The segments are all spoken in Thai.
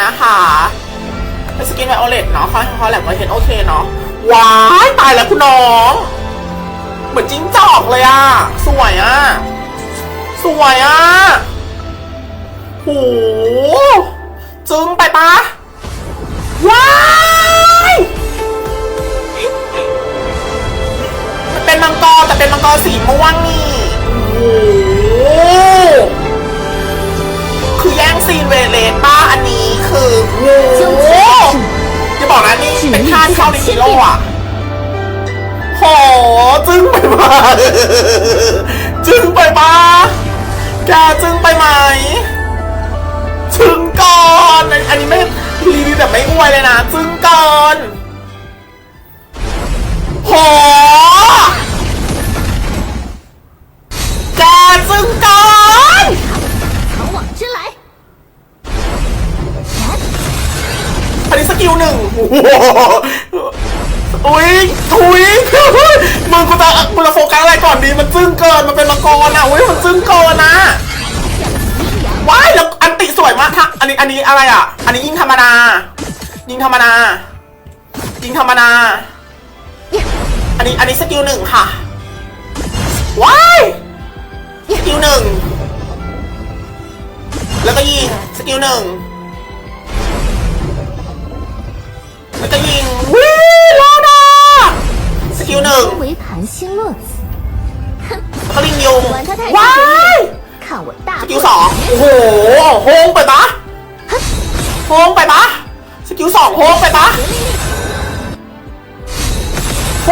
นะคะเป็นสกินไวโอเลตเนาะเขาเขาแหลมไวเห็นโอเคเนาะว้ายตายแล้วคุณน้อง เหมือนจิ้งจอกเลยอะสวยอะสวยอะโหจึงไปปะว้ายมันเป็นมังกรแต่เป็นมังกรสีม่วงนี่โอ้ ซีนเวเลสป้าอันนี้คือโอ้โหจะบอกนะนี่เป็นท่าที่เข้าในฮีโร่อะโหจึ้งไปมาจึ้งไปมาแกจึ้งไปไหมจึ้งก่อน อันอันนี้ไม่รีวิวแบบไม่อวยเลยนะ จึ้งก่อน อันนี้สกิลหนึ่งโอ้โหอุ้ยทุยมึงกูจะกูจะโฟกัสอะไรก่อนดีมันจึ้งเกินมันเป็นละครอะอุ้ยมันจึ้งเกินนะว้ายแล้วอันติสวยมากท่าอันนี้อันนี้อะไรอะ อันนี้ยิงธรรมดา ยิงธรรมดายิงธรรมดา อันนี้อันนี้สกิลหนึ่งค่ะว้ายสกิลหนึ่งแล้วก็ยิงสกิลหนึ่ง แล้วก็ยิงวิโลดาสกิลหนึ่ง 围盘星落子， แล้วก็ลิงยุง 管他太 ว้า 神 ย 神看我大 ส 破 กิลสองโอ้โห โฮงไปปะโฮงไปปะสกิลสองโฮงไปปะโห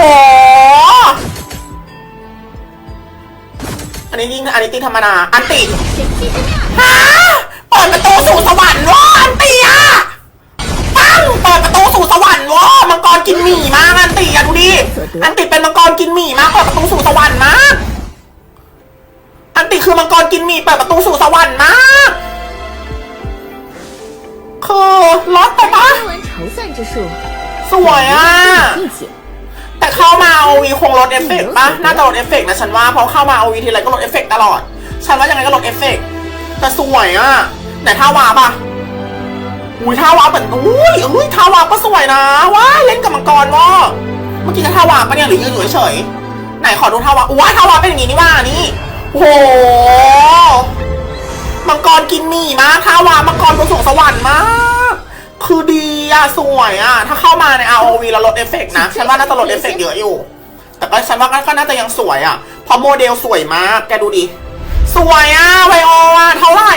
อันนี้ยิง อันนี้ตีธรรมดา อันติ 神气之妙， ฮะ อันติเป็นมังกรกินหมี่มากเปิดประตูสู่สวรรค์มาก อันติคือมังกรกินหมี่เปิดประตูสู่สวรรค์มากคือล็อตไปปะสวยอะ แต่เข้ามาโอวีคงลดเอฟเฟกปะน่าจะลดเอฟเฟกนะฉันว่าเพราะเข้ามาโอวีทีไรก็ลดเอฟเฟกตลอด ฉันว่ายังไงก็ลดเอฟเฟกแต่สวยอะไหนท่าวาปะอุ้ยท่าวาเหมือนอุ้ยอุ้ยท่าวาก็สวยนะว้าเล่นกับมังกรว่า มื่อกี้จะท่าวาปะเนี่ยหรือยืนอยู่เฉยๆไหนขอดูท่าวาอุ้ยท่าวาเป็นอย่างงี้นี่ว่านี่โอ้โหมังกรกินหมี่มากท่าวามังกรบนสวงสวรรค์มาก คือดีอะสวยอะถ้าเข้ามาใน ROV แล้วลดเอฟเฟกต์นะ ฉันว่าน่าจะลดเอฟเฟกต์เยอะอยู่ แต่ก็ฉันว่าก็น่าจะยังสวยอะเพราะโมเดลสวยมาก แกดูดิ สวยอะไวโออะเท่าไหร่